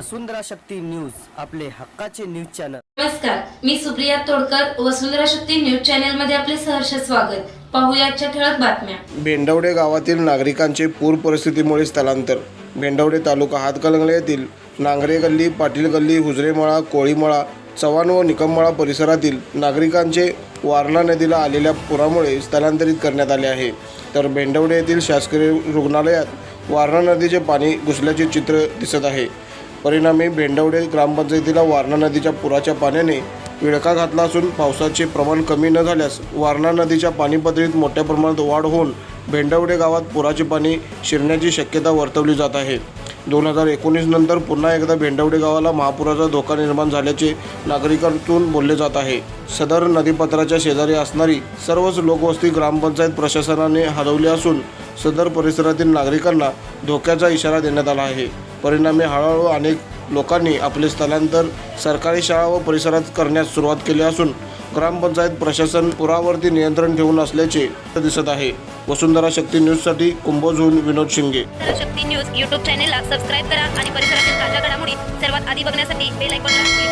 वसुंधरा Shakti news आपले हक्काचे news channel. नमस्कार मी सुप्रिया तोडकर वसुंधरा शक्ती न्यूज चॅनलमध्ये आपले सहर्ष स्वागत. पाहूया आजच्या ठळक बातम्या. भेंडवडे गावातील नागरिकांचे पूर परिस्थितीमुळे स्थलांतर. भेंडवडे तालुका हातकलंगले येथील नांगरे गल्ली पाटील गल्ली हुजरेमळा कोळीमळा चव्हाण व निकममळा परिसरातील नागरिकांचे वारणा नदीला आलेल्या पुरामुळे स्थलांतरित करण्यात आले आहे. तर भेंडवडे येथील शासकीय रुग्णालयात वारणा नदीचे पाणी घुसल्याचे चित्र दिसत आहे. परिणामी भेंडवडे ग्रामपंचायतीला वारणा नदीच्या पुराच्या पाण्याने विळखा घातला असून पावसाचे प्रमाण कमी न झाल्यास वारणा नदीच्या पाणी पातळीत मोठ्या प्रमाणात वाढ होऊन भेंडवडे गावात पुराचे पाणी शिरण्याची शक्यता वर्तवली जात आहे. दोन हजार एकोणीस नंतर पुन्हा एकदा भेंडवडे गावाला महापुराचा धोका निर्माण झाल्याचे नागरिकांतून बोलले जात आहे. सदर नदीपात्राच्या शेजारी असणारी सर्वच लोकवस्ती ग्रामपंचायत प्रशासनाने हलवली असून सदर परिसरातील नागरिकांना धोक्याचा इशारा देण्यात आला आहे. परिणामी हळूहळू अनेक लोकांनी आपले स्थलांतर सरकारी शाळा व परिसरात करण्यास सुरुवात केली असून ग्रामपंचायत प्रशासन पुरावरती नियंत्रण ठेवून असल्याचे दिसत आहे. वसुंधरा शक्ती न्यूजसाठी कुंभोजहून विनोद शिंगे. शक्ती न्यूज यूट्यूब चॅनेलला सबस्क्राईब करा आणि परिसरातील ताज्या घडामोडी सर्वात आधी बघण्यासाठी बेल आयकॉनला